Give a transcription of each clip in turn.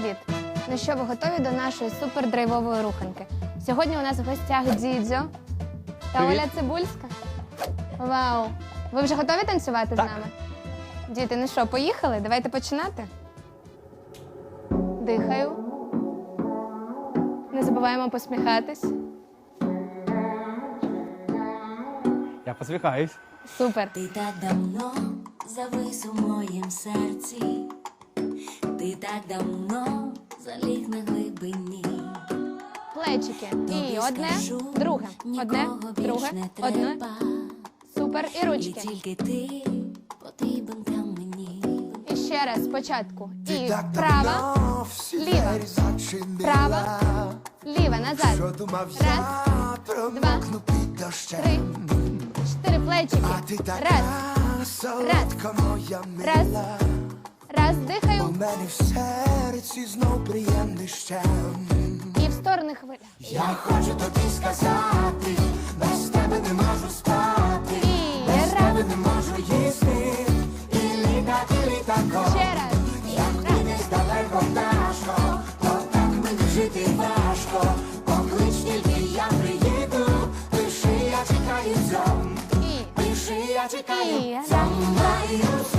привіт! Ну що, ви готові до нашої супердрайвової руханки? Сьогодні у нас в гостях Дідзьо та Привіт. Оля Цибульська. Вау! Ви вже готові танцювати Так. з нами? Діти, ну що, поїхали? Давайте починати. Дихаю. Не забуваємо посміхатись. Я посміхаюсь. Супер. Ти так давно завис у моїм серці, ти так давно заліг на глибині. Плечики. І одне, скажу, друге. Одне, друге, одне. Супер. І І ручки. тільки ти потрібен там мені. І ще раз спочатку. І права, ліва, права, ліва, Що назад. думав Раз, я промокну під дощем. Три, чотири плечики. А ти така Раз, солодка моя Раз. мила. У мене в серці знов приємний щем. І в сторони хвиля. Я хочу тобі сказати, без тебе не можу спати, І без раз, тебе не можу їсти, і літати літаком. ще раз. Як ти десь далеко пташко, то так мені жити важко. Поклич тільки я приїду, пиши, я чекаю. І Пиши, я чекаю раз.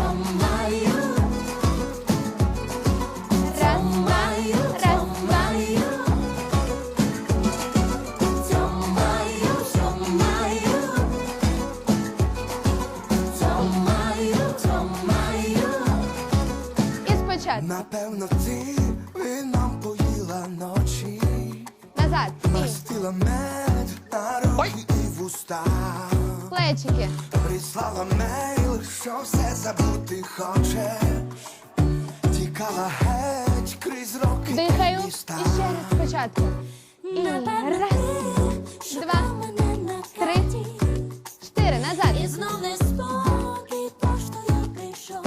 І спочатку. Напевно, ти вином поїла ночі, Назад. І мастила мед на руки і вуста. плечики. Прислала мейл, що все забути хочеш. Тікала геть крізь роки Дихаю. і І ще раз спочатку. І раз, два, три, чотири. І Назад. знов не спокій, поштою прийшов.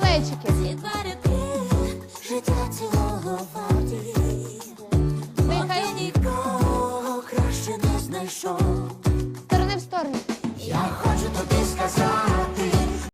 Плечики. Варті. Дихаю. Нікого краще не знайшов. Сторони в сторону. Я хочу тобі сказати,